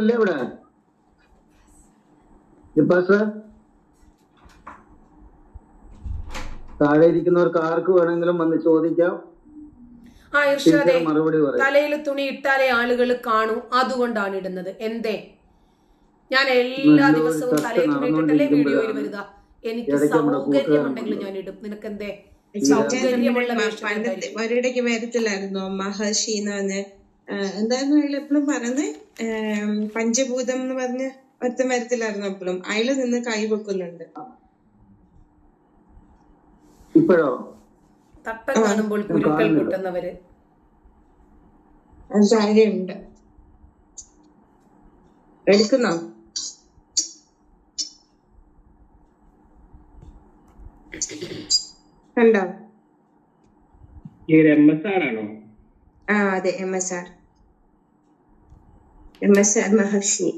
ഇല്ലേ ഇവിടെ? താഴെ ഇരിക്കുന്നവർക്ക് ആർക്ക് വേണമെങ്കിലും വന്ന് ചോദിക്കാം. ആ ഇർഷാദെ മറുപടി പറയും. തലയിൽ തുണി ഇട്ടാലേ ആളുകൾ കാണൂ. അതുകൊണ്ടാണ് ഇടുന്നത്. എന്തേ? ഞാൻ എല്ലാ ദിവസവും തലയിൽ തുണി ഇട്ടിട്ടല്ലേ വീഡിയോയിൽ വരിക. എനിക്ക് സൗകര്യമുണ്ടെങ്കിൽ ഞാൻ ഇടും. നിനക്ക് എന്തേ സൗകര്യമുള്ള? ഒരിടയ്ക്ക് വരത്തില്ലായിരുന്നോ മഹർഷി എന്ന് പറഞ്ഞ് എന്തായിരുന്നു അയാൾ എപ്പോഴും പറയുന്നത് പഞ്ചഭൂതം എന്ന് പറഞ്ഞ ഒറ്റ വരത്തില്ലായിരുന്നു എപ്പോഴും അയാൾ നിന്ന് കൈ വെക്കുന്നുണ്ട് ഇപ്പോഴോ? തട്ടം കാണുമ്പോൾ എടുക്കുന്നോ കണ്ടോ? ഈ ഒരു എം എസ് ആർ ആണോ? ആ അതെ M S R M S R Maharshi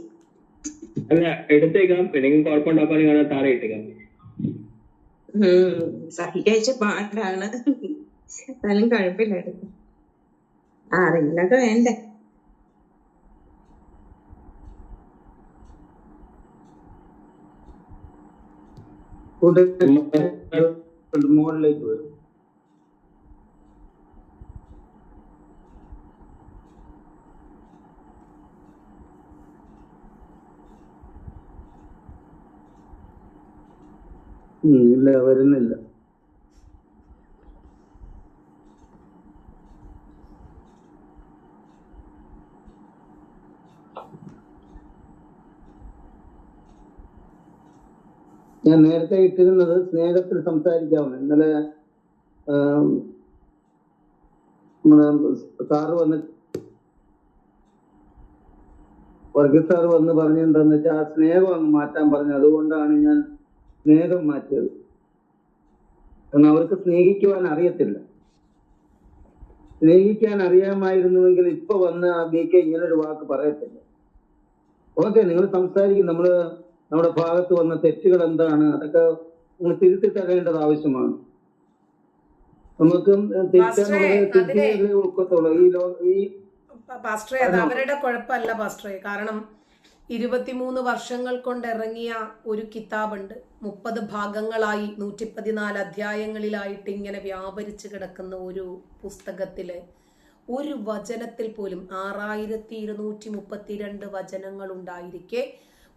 അല്ല എടുത്തേക്കാം. എന്തെങ്കിലും കുഴപ്പമുണ്ടാക്കാൻ കാണാൻ താഴെ ഇട്ടേക്കാം. ഉം സഹിക്കഴിച്ച പാടാണ്. എന്നാലും കുഴപ്പമില്ല എടുക്കും ആരെങ്കിലൊക്കെ വേണ്ടേ? മുകളിലേക്ക് വരും. ഇല്ല വരുന്നില്ല. ഞാൻ നേരത്തെ ഇട്ടിരുന്നത് സ്നേഹത്തിൽ സംസാരിക്കാവുന്ന ഇന്നലെ സാറ് വന്ന് വർഗീസ് സാറ് വന്ന് പറഞ്ഞെന്താന്ന് വെച്ചാൽ ആ സ്നേഹം അങ്ങ് മാറ്റാൻ പറഞ്ഞു. അതുകൊണ്ടാണ് ഞാൻ സ്നേഹം മാറ്റിയത്. കാരണം അവർക്ക് സ്നേഹിക്കുവാൻ അറിയത്തില്ല. സ്നേഹിക്കാൻ അറിയാമായിരുന്നുവെങ്കിൽ ഇപ്പൊ വന്ന് ആ ബി കെ ഇങ്ങനൊരു വാക്ക് പറയത്തില്ല. ഓക്കെ നിങ്ങൾ സംസാരിക്കും. നമ്മൾ നമ്മുടെ ഭാഗത്ത് വന്ന തെറ്റുകൾ എന്താണ്? അതൊക്കെ നിങ്ങൾ തിരുത്തി തരേണ്ടത് ആവശ്യമാണ്. നമുക്കും തിരുത്തിയല്ലേ ഒക്കത്തുള്ളൂ. ഈ ഈ പ- പാസ്റ്ററെ അത് അവരുടെ കുഴപ്പമല്ല പാസ്റ്ററെ. കാരണം ഇരുപത്തിമൂന്ന് വർഷങ്ങൾ കൊണ്ടിറങ്ങിയ ഒരു കിതാബുണ്ട്. മുപ്പത് ഭാഗങ്ങളായി നൂറ്റി പതിനാല് അധ്യായങ്ങളിലായിട്ട് ഇങ്ങനെ വ്യാപരിച്ച് കിടക്കുന്ന ഒരു പുസ്തകത്തിൽ ഒരു വചനത്തിൽ പോലും ആറായിരത്തി ഇരുന്നൂറ്റി മുപ്പത്തിരണ്ട് വചനങ്ങൾ ഉണ്ടായിരിക്കെ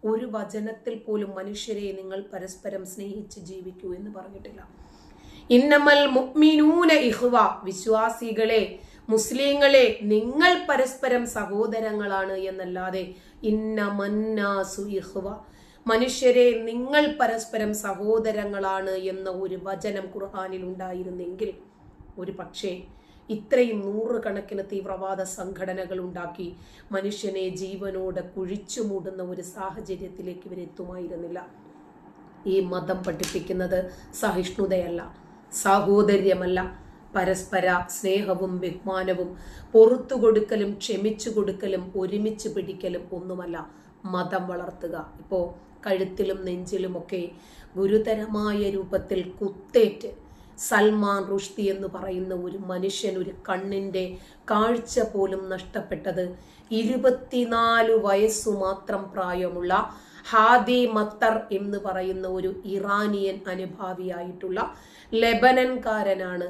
ഒരു വചനത്തിൽ പോലും മനുഷ്യരെ നിങ്ങൾ പരസ്പരം സ്നേഹിച്ച് ജീവിക്കൂ എന്ന് പറഞ്ഞിട്ടില്ല. ഇന്നമൽ മുക്മിനൂന ഇഹ്വ വിശ്വാസികളെ മുസ്ലിങ്ങളെ നിങ്ങൾ പരസ്പരം സഹോദരങ്ങളാണ് എന്നല്ലാതെ ഇന്നമന്നാസു ഇഹ്വ. മനുഷ്യരെ നിങ്ങൾ പരസ്പരം സഹോദരങ്ങളാണ് എന്ന ഒരു വചനം ഖുർഹാനിൽ ഉണ്ടായിരുന്നെങ്കിൽ ഒരു പക്ഷേ ഇത്രയും നൂറുകണക്കിന് തീവ്രവാദ സംഘടനകൾ ഉണ്ടാക്കി മനുഷ്യനെ ജീവനോടെ കുഴിച്ചു മൂടുന്ന ഒരു സാഹചര്യത്തിലേക്ക് ഇവരെത്തുമായിരുന്നില്ല ഈ മതം പഠിപ്പിക്കുന്നത് സഹിഷ്ണുതയല്ല സാഹോദര്യമല്ല. പരസ്പര സ്നേഹവും ബഹുമാനവും പൊറത്തു കൊടുക്കലും ക്ഷമിച്ചു കൊടുക്കലും ഒരുമിച്ച് പിടിക്കലും ഒന്നുമല്ല മതം വളർത്തുക. ഇപ്പോൾ കഴുത്തിലും നെഞ്ചിലുമൊക്കെ ഗുരുതരമായ രൂപത്തിൽ കുത്തേറ്റ് സൽമാൻ റുഷ്തി എന്ന് പറയുന്ന ഒരു മനുഷ്യൻ ഒരു കണ്ണിന്റെ കാഴ്ച പോലും നഷ്ടപ്പെട്ടത് ഇരുപത്തിനാല് വയസ്സു മാത്രം പ്രായമുള്ള ഹാദി മത്തർ എന്ന് പറയുന്ന ഒരു ഇറാനിയൻ അനുഭാവിയായിട്ടുള്ള ലെബനൻകാരനാണ്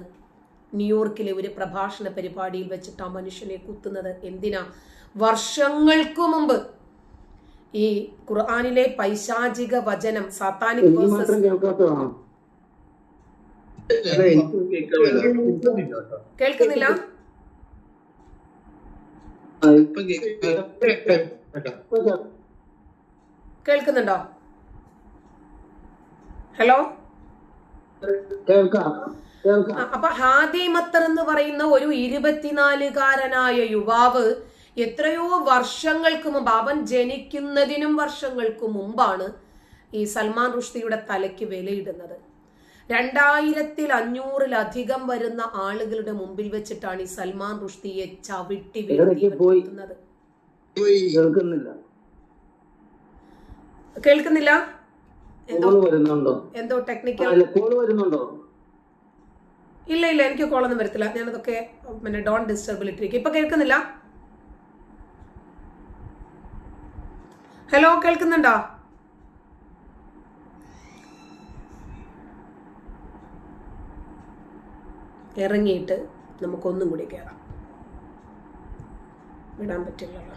ന്യൂയോർക്കിലെ ഒരു പ്രഭാഷണ പരിപാടിയിൽ വെച്ചിട്ട് ആ മനുഷ്യനെ കുത്തുന്നത്. എന്തിനാ? വർഷങ്ങൾക്കു മുമ്പ് ഈ ഖുർആാനിലെ പൈശാചിക വചനം സാത്താനിക് കേൾക്കുന്നില്ല? ആ, ഇപ്പൊ കേൾക്കാം ഇപ്പൊ കേൾക്കാം. കേൾക്കുന്നുണ്ടോ? ഹലോ? കേൾക്കാം. അപ്പൊ ഹാദി മത്തർ എന്ന് പറയുന്ന ഒരു ഇരുപത്തിനാലുകാരനായ യുവാവ് എത്രയോ വർഷങ്ങൾക്ക് മുമ്പ് അവൻ ജനിക്കുന്നതിനും വർഷങ്ങൾക്ക് മുമ്പാണ് ഈ സൽമാൻ റുഷ്ദിയുടെ തലയ്ക്ക് വിലയിടുന്നത്. രണ്ടായിരത്തിൽ അഞ്ഞൂറിലധികം വരുന്ന ആളുകളുടെ മുമ്പിൽ വെച്ചിട്ടാണ് ഈ സൽമാൻ റുഷ്ദിയെ ചവിട്ടി വീഴ്ത്തി ഇടയ്ക്ക് ഇവർ പോയി. കുത്തുന്നത് കേൾക്കുന്നില്ല? എന്തോ ടെക്നിക്കൽ വരുന്നുണ്ടോ? ഇല്ല ഇല്ല എനിക്ക് കോളൊന്നും വരത്തില്ല. ഞാനതൊക്കെ പിന്നെ ഡോൺ ഡിസ്റ്റർബിൽ ഇട്ടിരിക്കും. ഇപ്പൊ കേൾക്കുന്നില്ല? ഹലോ കേൾക്കുന്നുണ്ടോ? ഇറങ്ങിയിട്ട് നമുക്കൊന്നും കൂടി കയറാം വിടാൻ പറ്റില്ലല്ലോ.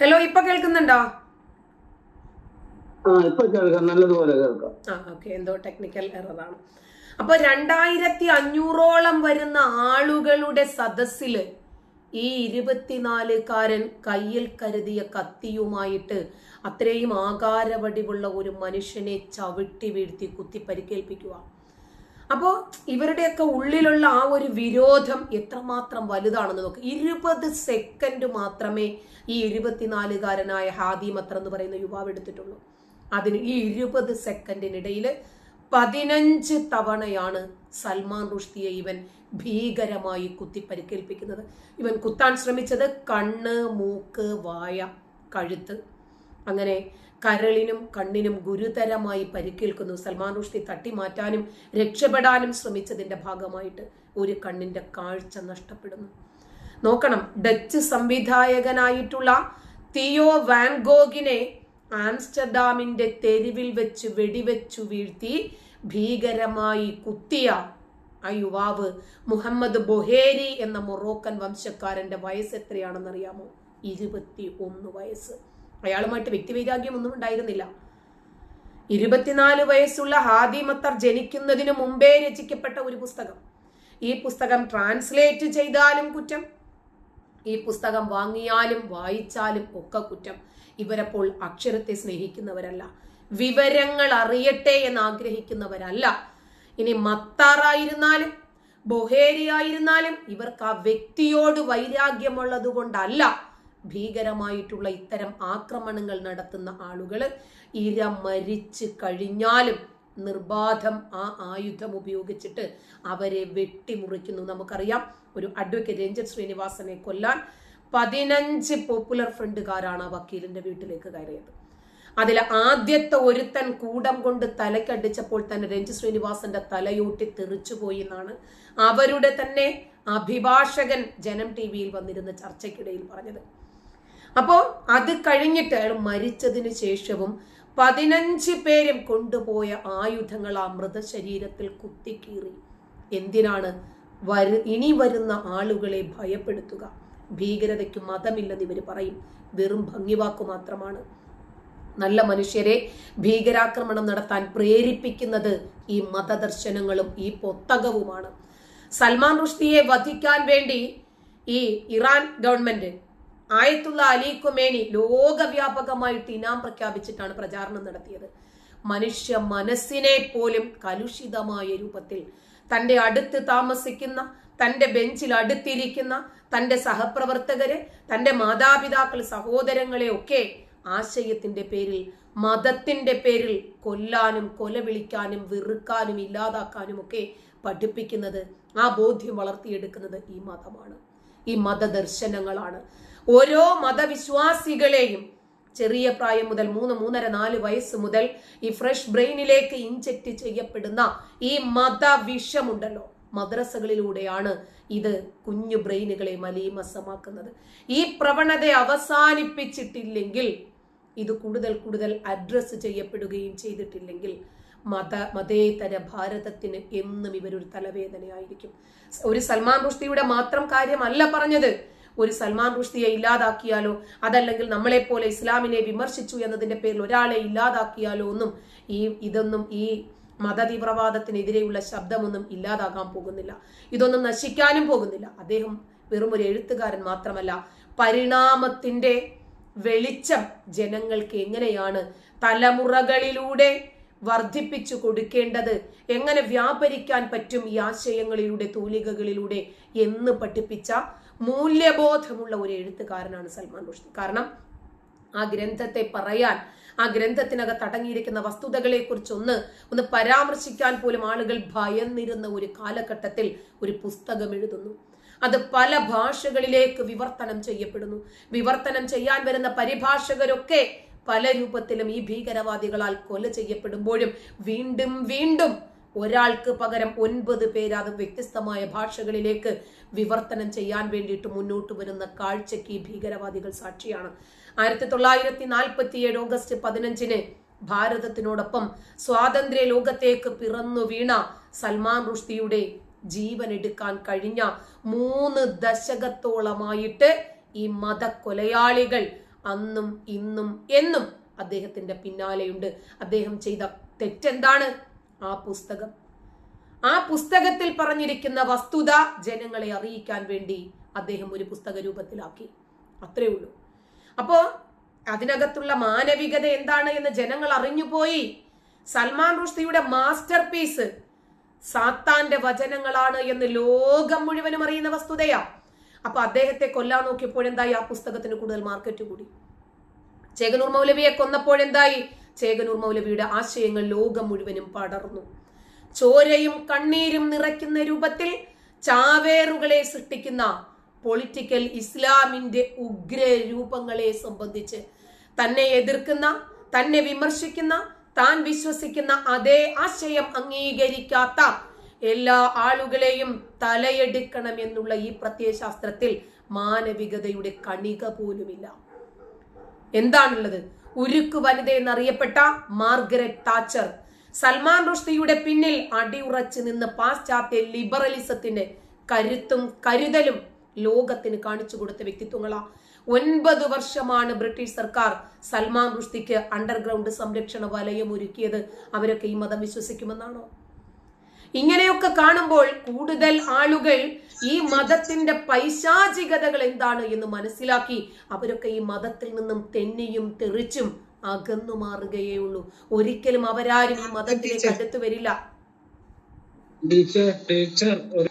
ഹലോ ഇപ്പൊ കേൾക്കുന്നുണ്ടോ? നല്ലതുപോലെ എന്തോ ടെക്നിക്കൽ എററാണ് അപ്പൊ രണ്ടായിരത്തി അഞ്ഞൂറോളം വരുന്ന ആളുകളുടെ സദസ്സിൽ ഈ ഇരുപത്തിനാലുകാരൻ കയ്യിൽ കരുതിയ കത്തിയുമായിട്ട് അത്രയും ആകാരവടിവുള്ള ഒരു മനുഷ്യനെ ചവിട്ടി വീഴ്ത്തി കുത്തി പരിക്കേൽപ്പിക്കുക അപ്പോൾ ഇവരുടെയൊക്കെ ഉള്ളിലുള്ള ആ ഒരു വിരോധം എത്രമാത്രം വലുതാണെന്ന് നോക്ക്. ഇരുപത് സെക്കൻഡ് മാത്രമേ ഈ ഇരുപത്തിനാലുകാരനായ ഹാദിമത്ര എന്ന് പറയുന്ന യുവാവ് എടുത്തിട്ടുള്ളൂ. അതിന് ഈ ഇരുപത് സെക്കൻഡിനിടയിൽ പതിനഞ്ച് തവണയാണ് സൽമാൻ റുഷ്ദിയെ ഇവൻ ഭീകരമായി കുത്തി പരിക്കേൽപ്പിക്കുന്നത് ഇവൻ കുത്താൻ ശ്രമിച്ചത് കണ്ണ് മൂക്ക് വായ കഴുത്ത്. അങ്ങനെ കരളിനും കണ്ണിനും ഗുരുതരമായി പരിക്കേൽക്കുന്നു. സൽമാൻ റുഷ്ദി തട്ടിമാറ്റാനും രക്ഷപ്പെടാനും ശ്രമിച്ചതിന്റെ ഭാഗമായിട്ട് ഒരു കണ്ണിന്റെ കാഴ്ച നഷ്ടപ്പെടുന്നു. നോക്കണം ഡച്ച് സംവിധായകനായിട്ടുള്ള തിയോ വാൻഗോഗിനെ ആംസ്റ്റർഡാമിന്റെ തെരുവിൽ വെച്ച് വെടിവെച്ചു വീഴ്ത്തി ഭീകരമായി കുത്തിയ ആ യുവാവ് മുഹമ്മദ് ബൊഹേരി എന്ന മൊറോക്കൻ വംശക്കാരന്റെ വയസ്സ് എത്രയാണെന്നറിയാമോ? ഇരുപത്തി ഒന്ന് വയസ്സ്. അയാളുമായിട്ട് വ്യക്തിവൈരാഗ്യം ഒന്നും ഉണ്ടായിരുന്നില്ല. ഇരുപത്തിനാല് വയസ്സുള്ള ഹാദി മത്തർ ജനിക്കുന്നതിന് മുമ്പേ രചിക്കപ്പെട്ട ഒരു പുസ്തകം. ഈ പുസ്തകം ട്രാൻസ്ലേറ്റ് ചെയ്താലും കുറ്റം. ഈ പുസ്തകം വാങ്ങിയാലും വായിച്ചാലും ഒക്കെ കുറ്റം. ഇവരപ്പോൾ അക്ഷരത്തെ സ്നേഹിക്കുന്നവരല്ല. വിവരങ്ങൾ അറിയട്ടെ എന്ന് ആഗ്രഹിക്കുന്നവരല്ല ഇനി മത്താറായിരുന്നാലും ബൊഹേരി ആയിരുന്നാലും ഇവർക്ക് ആ വ്യക്തിയോട് വൈരാഗ്യമുള്ളത് കൊണ്ടല്ല ഭീകരമായിട്ടുള്ള ഇത്തരം ആക്രമണങ്ങൾ നടത്തുന്ന ആളുകൾ ഇര മരിച്ചു കഴിഞ്ഞാലും നിർബാധം ആ ആയുധം ഉപയോഗിച്ചിട്ട് അവരെ വെട്ടിമുറിക്കുന്നു. നമുക്കറിയാം ഒരു അഡ്വക്കേറ്റ് രഞ്ജിത് ശ്രീനിവാസനെ കൊല്ലാൻ പതിനഞ്ച് പോപ്പുലർ ഫ്രണ്ടുകാരാണ് ആ വക്കീലിന്റെ വീട്ടിലേക്ക് കയറിയത്. അതിൽ ആദ്യത്തെ ഒരുത്തൻ കൂടം കൊണ്ട് തലക്കടിച്ചപ്പോൾ തന്നെ രഞ്ജിത് ശ്രീനിവാസന്റെ തലയൂട്ടി തെറിച്ചുപോയി എന്നാണ് അവരുടെ തന്നെ അഭിഭാഷകൻ ജനം ടി വിയിൽ വന്നിരുന്ന ചർച്ചയ്ക്കിടയിൽ പറഞ്ഞത്. അപ്പോ അത് കഴിഞ്ഞിട്ട് അയാൾ മരിച്ചതിന് ശേഷവും പതിനഞ്ച് പേരും കൊണ്ടുപോയ ആയുധങ്ങൾ ആ മൃതശരീരത്തിൽ കുത്തിക്കീറി. എന്തിനാണ് വരു ഇനി വരുന്ന ആളുകളെ ഭയപ്പെടുത്തുക? ഭീകരതയ്ക്ക് മതമില്ലെന്ന് ഇവർ പറയും. വെറും ഭംഗിവാക്കു മാത്രമാണ്. നല്ല മനുഷ്യരെ ഭീകരാക്രമണം നടത്താൻ പ്രേരിപ്പിക്കുന്നത് ഈ മതദർശനങ്ങളും ഈ പൊത്തകവുമാണ്. സൽമാൻ റുഷ്ദിയെ വധിക്കാൻ വേണ്ടി ഈ Iran government Ayatollah Ali Khomeini ലോകവ്യാപകമായിട്ട് ഇനാം പ്രഖ്യാപിച്ചിട്ടാണ് പ്രചാരണം നടത്തിയത്. മനുഷ്യ മനസ്സിനെ പോലും കലുഷിതമായ രൂപത്തിൽ തന്റെ അടുത്ത് താമസിക്കുന്ന തന്റെ ബെഞ്ചിൽ അടുത്തിരിക്കുന്ന തന്റെ സഹപ്രവർത്തകരെ തന്റെ മാതാപിതാക്കൾ സഹോദരങ്ങളെ ഒക്കെ ആശയത്തിന്റെ പേരിൽ മതത്തിന്റെ പേരിൽ കൊല്ലാനും കൊലവിളിക്കാനും വെറുക്കാനും ഇല്ലാതാക്കാനും ഒക്കെ പഠിപ്പിക്കുന്നത് ആ ബോധ്യം വളർത്തിയെടുക്കുന്നത് ഈ മതമാണ്. ഈ മതദർശനങ്ങളാണ്. ഓരോ മതവിശ്വാസികളെയും ചെറിയ പ്രായം മുതൽ മൂന്ന് മൂന്നര നാല് വയസ്സ് മുതൽ ഈ ഫ്രഷ് ബ്രെയിനിലേക്ക് ഇൻജെക്ട് ചെയ്യപ്പെടുന്ന ഈ മതവിഷമുണ്ടല്ലോ. മദ്രസകളിലൂടെയാണ് ഇത് കുഞ്ഞു ബ്രെയിനുകളെ മലീമസമാക്കുന്നത്. ഈ പ്രവണത അവസാനിപ്പിച്ചിട്ടില്ലെങ്കിൽ ഇത് കൂടുതൽ കൂടുതൽ അഡ്രസ്സ് ചെയ്യപ്പെടുകയും ചെയ്തിട്ടില്ലെങ്കിൽ മത മതേതര ഭാരതത്തിന് എന്നും ഇവരൊരു തലവേദനയായിരിക്കും. ഒരു സൽമാൻ റുഷ്ദിയുടെ മാത്രം കാര്യമല്ല പറഞ്ഞത്. ഒരു സൽമാൻ റുഷ്ദിയെ ഇല്ലാതാക്കിയാലോ അതല്ലെങ്കിൽ നമ്മളെപ്പോലെ ഇസ്ലാമിനെ വിമർശിച്ചു എന്നതിന്റെ പേരിൽ ഒരാളെ ഇല്ലാതാക്കിയാലോ ഒന്നും ഈ ഇതൊന്നും ഈ മതതീവ്രവാദത്തിനെതിരെയുള്ള ശബ്ദമൊന്നും ഇല്ലാതാകാൻ പോകുന്നില്ല. ഇതൊന്നും നശിക്കാനും പോകുന്നില്ല. അദ്ദേഹം വെറും ഒരു എഴുത്തുകാരൻ മാത്രമല്ല. പരിണാമത്തിന്റെ വെളിച്ചം ജനങ്ങൾക്ക് എങ്ങനെയാണ് തലമുറകളിലൂടെ വർദ്ധിപ്പിച്ചു കൊടുക്കേണ്ടത്? എങ്ങനെ വ്യാപരിക്കാൻ പറ്റും ഈ ആശയങ്ങളിലൂടെ തൂലികകളിലൂടെ എന്ന് പഠിപ്പിച്ച മൂല്യബോധമുള്ള ഒരു എഴുത്തുകാരനാണ് സൽമാൻ റുഷ്ദി. കാരണം ആ ഗ്രന്ഥത്തെ പറയാൻ ആ ഗ്രന്ഥത്തിനകത്ത് അടങ്ങിയിരിക്കുന്ന വസ്തുതകളെ കുറിച്ചൊന്ന് ഒന്ന് പരാമർശിക്കാൻ പോലും ആളുകൾ ഭയന്നിരുന്ന ഒരു കാലഘട്ടത്തിൽ ഒരു പുസ്തകം എഴുതുന്നു. അത് പല ഭാഷകളിലേക്ക് വിവർത്തനം ചെയ്യപ്പെടുന്നു. വിവർത്തനം ചെയ്യാൻ വരുന്ന പരിഭാഷകരൊക്കെ പല രൂപത്തിലും ഈ ഭീകരവാദികളാൽ കൊല ചെയ്യപ്പെടുമ്പോഴും വീണ്ടും വീണ്ടും ഒരാൾക്ക് പകരം ഒൻപത് പേര് അത് വ്യത്യസ്തമായ ഭാഷകളിലേക്ക് വിവർത്തനം ചെയ്യാൻ വേണ്ടിയിട്ട് മുന്നോട്ട് വരുന്ന കാഴ്ചയ്ക്ക് ഈ ഭീകരവാദികൾ സാക്ഷിയാണ്. ആയിരത്തി തൊള്ളായിരത്തി നാൽപ്പത്തി ഏഴ് ഓഗസ്റ്റ് പതിനഞ്ചിന് ഭാരതത്തിനോടൊപ്പം സ്വാതന്ത്ര്യ ലോകത്തേക്ക് പിറന്നു വീണ സൽമാൻ റുഷ്ദിയുടെ ജീവൻ എടുക്കാൻ കഴിഞ്ഞ മൂന്ന് ദശകത്തോളമായിട്ട് ഈ മതക്കൊലയാളികൾ അന്നും ഇന്നും എന്നും അദ്ദേഹത്തിന്റെ പിന്നാലെയുണ്ട്. അദ്ദേഹം ചെയ്ത തെറ്റെന്താണ്? ആ പുസ്തകം. ആ പുസ്തകത്തിൽ പറഞ്ഞിരിക്കുന്ന വസ്തുത ജനങ്ങളെ അറിയിക്കാൻ വേണ്ടി അദ്ദേഹം ഒരു പുസ്തക രൂപത്തിലാക്കി. അത്രേ ഉള്ളൂ. അപ്പോ അതിനകത്തുള്ള മാനവികത എന്താണ് എന്ന് ജനങ്ങൾ അറിഞ്ഞുപോയി. സൽമാൻ റുഷ്ദിയുടെ മാസ്റ്റർ പീസ് സാത്താന്റെ വചനങ്ങളാണ് എന്ന് ലോകം മുഴുവനും അറിയുന്ന വസ്തുതയാ. അപ്പൊ അദ്ദേഹത്തെ കൊല്ലാൻ നോക്കിയപ്പോഴെന്തായി ആ പുസ്തകത്തിന് കൂടുതൽ മാർക്കറ്റ് കൂടി. ചേകനൂർ മൗലവിയെ കൊന്നപ്പോഴെന്തായി ചേകനൂർ മൗലവിയുടെ ആശയങ്ങൾ ലോകം മുഴുവനും പടർന്നു. ചോരയും കണ്ണീരും നിറയ്ക്കുന്ന രൂപത്തിൽ ചാവേറുകളെ സൃഷ്ടിക്കുന്ന പൊളിറ്റിക്കൽ ഇസ്ലാമിന്റെ ഉഗ്ര രൂപങ്ങളെ സംബന്ധിച്ച് തന്നെ എതിർക്കുന്ന തന്നെ വിമർശിക്കുന്ന താൻ വിശ്വസിക്കുന്ന അതേ ആശയം അംഗീകരിക്കാത്ത എല്ലാ ആളുകളെയും തലയെടുക്കണം എന്നുള്ള ഈ പ്രത്യയശാസ്ത്രത്തിൽ മാനവികതയുടെ കണിക പോലുമില്ല. എന്താണുള്ളത്? ഉരുക്ക് വനിത എന്നറിയപ്പെട്ട മാർഗരറ്റ് താച്ചർ സൽമാൻ റുഷ്ദിയുടെ പിന്നിൽ അടിയുറച്ചു നിന്ന് പാശ്ചാത്യ ലിബറലിസത്തിന്റെ കരുത്തും കരുതലും ലോകത്തിന് കാണിച്ചു കൊടുത്ത വ്യക്തിത്വങ്ങളാ. ഒൻപത് വർഷമാണ് ബ്രിട്ടീഷ് സർക്കാർ സൽമാൻ റുഷ്ദിക്ക് അണ്ടർഗ്രൗണ്ട് സംരക്ഷണ വലയം ഒരുക്കിയത്. അവരൊക്കെ ഈ മതം വിശ്വസിക്കുമെന്നാണോ? ഇങ്ങനെയൊക്കെ കാണുമ്പോൾ കൂടുതൽ ആളുകൾ ഈ മതത്തിന്റെ പൈശാചികതകൾ എന്താണ് എന്ന് മനസ്സിലാക്കി അവരൊക്കെ ഈ മതത്തിൽ നിന്നും തെന്നിയും തെറിച്ചും അകന്നു മാറുകയേ ഉള്ളൂ. ഒരിക്കലും അവരാരും ഈ മതത്തിലേക്ക് അടുത്തു വരില്ല. ടീച്ചർ ടീച്ചർ ഒരു